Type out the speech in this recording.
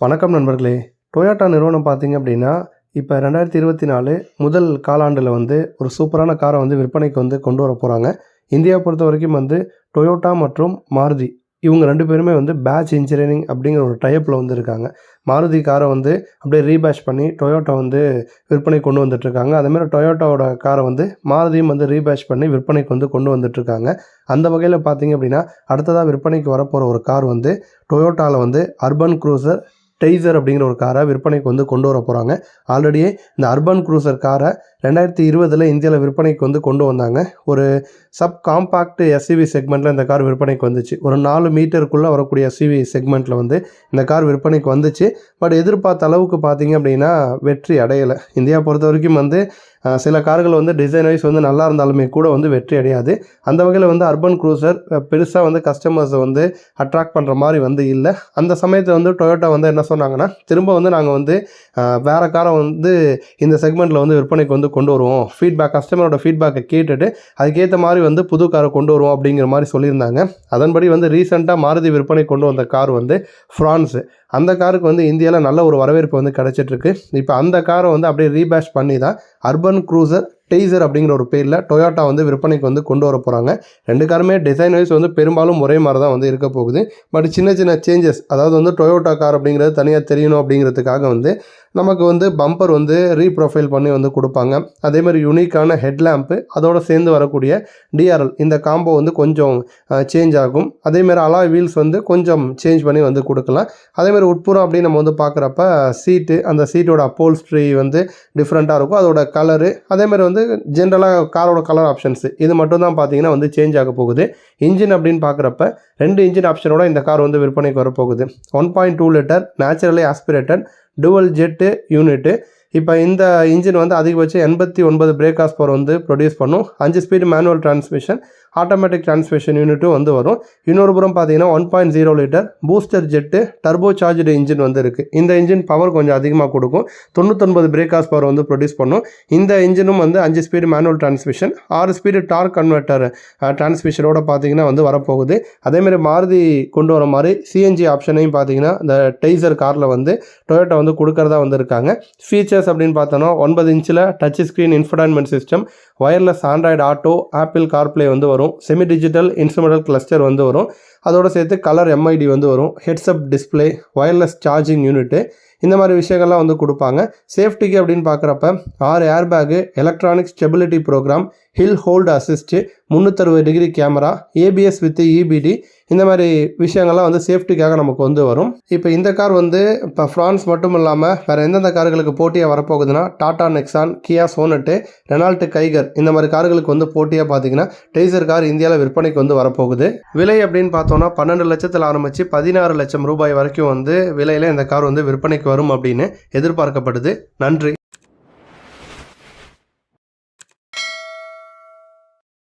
வணக்கம் நண்பர்களே. டொயோட்டா நிறுவனம் பார்த்தீங்க அப்படின்னா இப்போ ரெண்டாயிரத்தி இருபத்தி நாலு முதல் காலாண்டில் வந்து ஒரு சூப்பரான காரை வந்து விற்பனைக்கு வந்து கொண்டு வர போகிறாங்க இந்தியாவை பொறுத்த வரைக்கும் வந்து டொயோட்டா மற்றும் மாருதி இவங்க ரெண்டு பேருமே வந்து பேட்ச் இன்ஜினியரிங் அப்படிங்கிற ஒரு டைப்பில் வந்து இருக்காங்க. மாருதி காரை வந்து அப்படியே ரீபேட்ச் பண்ணி டொயோட்டா வந்து விற்பனை கொண்டு வந்துட்டுருக்காங்க அதேமாதிரி டொயோட்டாவோட காரை வந்து மாருதியும் வந்து ரீபேட்ச் பண்ணி விற்பனைக்கு வந்து கொண்டு வந்துட்டுருக்காங்க அந்த வகையில் பார்த்தீங்க அப்படின்னா அடுத்ததாக விற்பனைக்கு வரப்போகிற ஒரு கார் வந்து டொயோட்டாவில் வந்து அர்பன் க்ரூசர் டெய்சர் அப்படிங்கிற ஒரு காரை விற்பனைக்கு வந்து கொண்டு வர போகிறாங்க ஆல்ரெடியே இந்த அர்பன் குரூசர் காரை ரெண்டாயிரத்தி இருபதில் இந்தியாவில் விற்பனைக்கு வந்து கொண்டு வந்தாங்க. ஒரு சப் காம்பாக்ட் எஸ்யூவி செக்மெண்ட்டில் இந்த கார் விற்பனைக்கு வந்துச்சு. ஒரு நாலு மீட்டருக்குள்ளே வரக்கூடிய எஸ்யூவி செக்மெண்ட்டில் வந்து இந்த கார் விற்பனைக்கு வந்துச்சு. பட் எதிர்பார்த்த அளவுக்கு பார்த்தீங்க அப்படின்னா வெற்றி அடையலை. இந்தியா பொறுத்த வரைக்கும் வந்து சில கார்கள் வந்து டிசைன் வைஸ் வந்து நல்லா இருந்தாலுமே கூட வந்து வெற்றி அடையாது. அந்த வகையில் வந்து அர்பன் க்ரூசர் பெருசாக வந்து கஸ்டமர்ஸை வந்து அட்ராக்ட் பண்ணுற மாதிரி வந்து இல்லை. அந்த சமயத்தில் வந்து டொயோட்டா வந்து என்ன சொன்னாங்கன்னா திரும்ப வந்து நாங்கள் வந்து வேறு காரை வந்து இந்த செக்மெண்ட்டில் வந்து விற்பனைக்கு வந்து கொண்டு வருவோம். ஃபீட்பேக் கஸ்டமரோட ஃபீட்பேக்கை கேட்டுட்டு அதுக்கேற்ற மாதிரி வந்து புது காரை கொண்டு வருவோம் அப்படிங்கிற மாதிரி சொல்லியிருந்தாங்க. அதன்படி வந்து ரீசெண்டாக மாருதி விற்பனை கொண்டு வந்த கார் வந்து ஃப்ரான்ஸு அந்த காருக்கு வந்து இந்தியாவில் நல்ல ஒரு வரவேற்பு வந்து கிடச்சிட்ருக்கு இப்போ அந்த காரை வந்து அப்படியே ரீபேஷ் பண்ணி தான் அர்பன் க்ரூசர் டெய்சர் அப்படிங்கிற ஒரு பேரில் டொயோட்டா வந்து விற்பனைக்கு வந்து கொண்டு வர போகிறாங்க ரெண்டு காருமே டிசைன் வைஸ் வந்து பெரும்பாலும் ஒரே மாதிரி தான் வந்து இருக்க போகுது. பட் சின்ன சின்ன சேஞ்சஸ் அதாவது வந்து டொயோட்டா கார் அப்படிங்கிறது தனியாக தெரியணும் அப்படிங்கிறதுக்காக வந்து நமக்கு வந்து பம்பர் வந்து ரீப்ரொஃபைல் பண்ணி வந்து கொடுப்பாங்க. அதே மாதிரி யூனிக்கான ஹெட்லாம்ப்பு அதோடு சேர்ந்து வரக்கூடிய டிஆர்எல் இந்த காம்போ வந்து கொஞ்சம் சேஞ்ச் ஆகும். அதேமாதிரி அலா வீல்ஸ் வந்து கொஞ்சம் சேஞ்ச் பண்ணி வந்து கொடுக்கலாம். அதேமாதிரி உட்புறம் அப்படின்னு நம்ம வந்து பார்க்குறப்ப சீட்டு அந்த சீட்டோட அப்போல்ஸ்ட்ரி வந்து டிஃப்ரெண்ட்டாக இருக்கும். அதோட கலரு அதேமாதிரி வந்து ஜென்ரலாக காரோட கலர் ஆப்ஷன்ஸ் இது மட்டும் தான் பார்த்தீங்கன்னா வந்து சேஞ்ச் ஆக போகுது. இன்ஜின் அப்படின்னு பார்க்குறப்ப ரெண்டு இன்ஜின் ஆப்ஷனோட இந்த கார் வந்து விற்பனைக்கு வரப்போகுது. One point two litre naturally aspirated dual jet unit இப்போ இந்த இன்ஜின் வந்து அதிகபட்சம் எண்பத்தி ஒன்பது பிரேக் ஹார்ஸ் பவர் வந்து ப்ரொடியூஸ் பண்ணும். அஞ்சு speed manual transmission automatic transmission யூனிட்டும் வந்து வரும். இன்னொரு புறம் பார்த்தீங்கன்னா one point zero litre booster jet turbo charged engine வந்து இருக்குது இந்த இன்ஜின் பவர் கொஞ்சம் அதிகமாக கொடுக்கும். தொண்ணூத்தொன்பது பிரேக் ஹார்ஸ் பவர் வந்து ப்ரொடியூஸ் பண்ணும். இந்த இன்ஜினும் வந்து அஞ்சு ஸ்பீடு மேனுவல் டிரான்ஸ்மிஷன் ஆறு ஸ்பீடு டார்க் கன்வெர்ட்டர் டிரான்ஸ்மிஷனோட பார்த்தீங்கன்னா வந்து வரப்போகுது. அதேமாதிரி மாருதி கொண்டு வர மாதிரி சிஎன்ஜி ஆப்ஷனையும் பார்த்தீங்கன்னா இந்த டெய்சர் காரில் வந்து டொயோட்டா வந்து கொடுக்கறதா ஃபீச்சர் ஃபீச்சர்ஸ் அப்படின்னு பார்த்தோன்னா ஒன்பது இன்ச்சில் touch screen infotainment system wireless Android Auto Apple CarPlay வந்து வரும் செமி டிஜிட்டல் இன்ஸ்ட்ருமெண்டல் கிளஸ்டர் வந்து வரும். அதோடு சேர்த்து கலர் எம்ஐடி வந்து வரும். Heads up display wireless charging unit இந்த மாதிரி விஷயங்கள்லாம் வந்து கொடுப்பாங்க. சேஃப்டிக்கு அப்படின்னு பார்க்குறப்ப ஆறு air bag electronic stability program hill hold assist முந்நூற்றறுபது degree camera ABS with EBD இந்த மாதிரி விஷயங்கள்லாம் வந்து சேஃப்டிக்காக நமக்கு வந்து வரும். இப்போ இந்த கார் வந்து இப்போ ஃப்ரான்ஸ் மட்டும் இல்லாமல் வேறு எந்தெந்த கார்களுக்கு போட்டியாக வரப்போகுதுன்னா Tata Nexon Kia Sonet Renault Kiger இந்த மாதிரி கார்களுக்கு வந்து போட்டியாக பார்த்தீங்கன்னா டெய்சர் கார் இந்தியாவில் விற்பனைக்கு வந்து வரப்போகுது. விலை அப்படின்னு பார்த்தோம் பார்த்தோன்னா பன்னெண்டு லட்சத்தில் ஆரம்பித்து பதினாறு லட்சம் ரூபாய் வரைக்கும் வந்து விலையில் இந்த கார் வந்து விற்பனைக்கு வரும் அப்படின்னு எதிர்பார்க்கப்படுது. நன்றி.